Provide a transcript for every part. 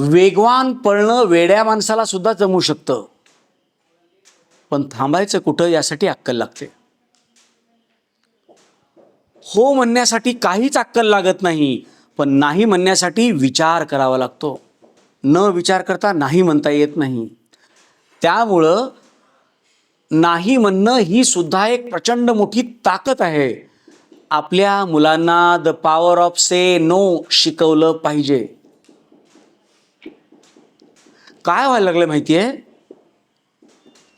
वेगवान पळणं वेड्या माणसाला सुद्धा जमू शकतं. पण थांबायचं कुठं यासाठी अक्कल लागते. हो म्हणण्यासाठी काहीच अक्कल लागत नाही पण नाही म्हणण्यासाठी विचार करावा लागतो. न विचार करता नाही म्हणता येत नाही. त्यामुळं नाही म्हणणं ही सुद्धा एक प्रचंड मोठी ताकद आहे. आपल्या मुलांना the power of say no शिकवलं पाहिजे. काय व्हायला लागलं माहिती आहे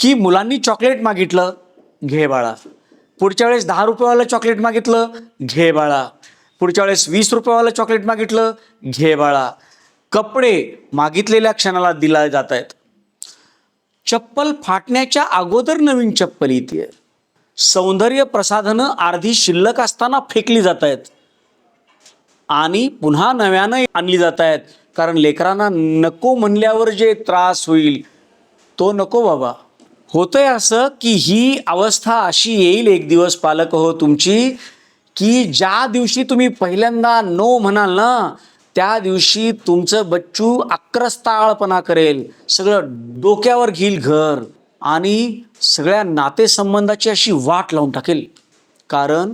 की मुलांनी चॉकलेट मागितलं घे बाळा. पुढच्या वेळेस दहा रुपयेवालं चॉकलेट मागितलं घे बाळा. पुढच्या वेळेस वीस रुपयेवालं चॉकलेट मागितलं घे बाळा. कपडे मागितलेल्या क्षणाला दिला जात आहेत चप्पल फाटण्याच्या अगोदर नवीन चप्पल येते सौंदर्य प्रसाधनं अर्धी शिल्लक असताना फेकली जात आहेत आणि पुन्हा नव्यानं आणली जात आहेत. कारण लेकरांना नको म्हणल्यावर जे त्रास होईल तो नको बाबा. होतंय असं की ही अवस्था अशी येईल एक दिवस पालक हो तुमची की ज्या दिवशी तुम्ही पहिल्यांदा नो म्हणाल ना त्या दिवशी तुमचं बच्चू अक्रस्ताळपणा करेल. सगळं डोक्यावर घेईल घर आणि सगळ्या नातेसंबंधाची अशी वाट लावून टाकेल. कारण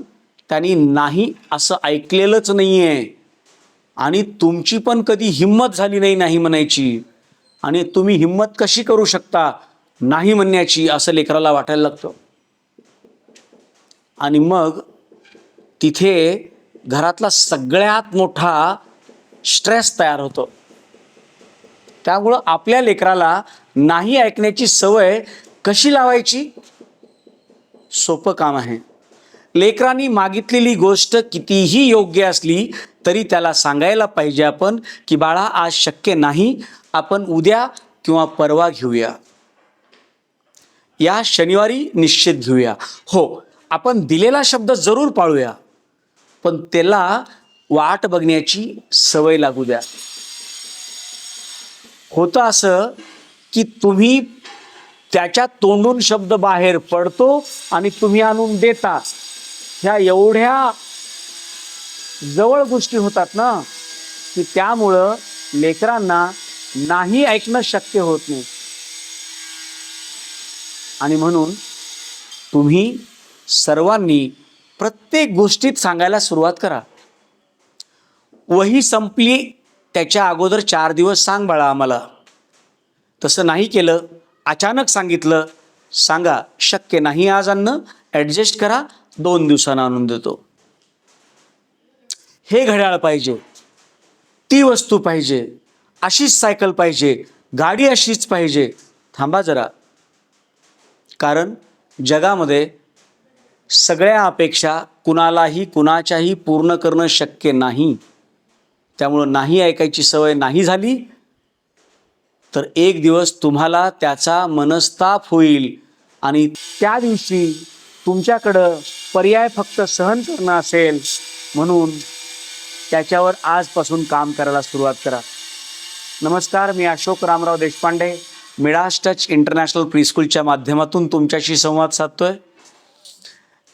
त्यांनी नाही असं ऐकलेलंच नाही आहे आणि तुमची पण कधी हिंमत झाली नाही नाही म्हणायची. आणि तुम्ही हिंमत कशी करू शकता नाही म्हणण्याची असं लेकराला वाटायला लागतं. आणि मग तिथे घरातला सगळ्यात मोठा स्ट्रेस तयार होतो. त्यामुळं आपल्या लेकराला नाही ऐकण्याची सवय कशी लावायची? सोपं काम आहे. लेकरांनी मागितलेली गोष्ट कितीही योग्य असली तरी त्याला सांगायला पाहिजे आपण की बाळा आज शक्य नाही. आपण उद्या किंवा परवा घेऊया. या शनिवारी निश्चित घेऊया. हो आपण दिलेला शब्द जरूर पाळूया पण त्याला वाट बघण्याची सवय लागू द्या. होतं असं की तुम्ही त्याच्या तोंडून शब्द बाहेर पडतो आणि तुम्ही आणून देता. ह्या एवढ्या जवळ गोष्टी होतात ना की त्यामुळं लेकरांना नाही ऐकणं शक्य होत नाही. आणि म्हणून तुम्ही सर्वांनी प्रत्येक गोष्टीत सांगायला सुरुवात करा. वही संपली त्याच्या अगोदर चार दिवस सांग बाळा आम्हाला. तसं नाही केलं अचानक सांगितलं सांगा शक्य नाही आज अन्न ॲडजस्ट करा दोन दिवसानं आणून देतो. हे घड्याळ पाहिजे ती वस्तू पाहिजे अशीच सायकल पाहिजे गाडी अशीच पाहिजे. थांबा जरा. कारण जगामध्ये सगळ्या अपेक्षा कुणालाही कुणाच्याही पूर्ण करणं शक्य नाही. त्यामुळं नाही ऐकायची सवय नाही झाली तर एक दिवस तुम्हाला त्याचा मनस्ताप होईल. आणि त्या दिवशी तुमच्याकडं पर्याय फक्त सहन करणं असेल म्हणून त्याच्यावर आजपासून काम करायला सुरुवात करा. नमस्कार मी Ashok Ramrao Deshpande Midas touch international प्रीस्कूलच्या माध्यमातून तुमच्याशी संवाद साधतोय.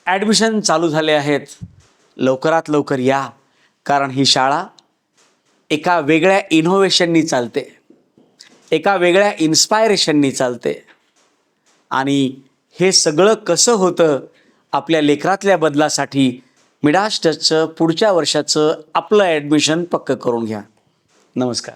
ॲडमिशन चालू झाले आहेत. लवकरात लवकर या कारण ही शाळा एका वेगळ्या इनोव्हेशननी चालते. एका वेगळ्या इन्स्पायरेशननी चालते. आणि हे सगळं कसं होतं आपल्या लेकरातल्या बदलासाठी मिडास टचचं पुढच्या वर्षाचं आपलं ॲडमिशन पक्क करून घ्या. नमस्कार.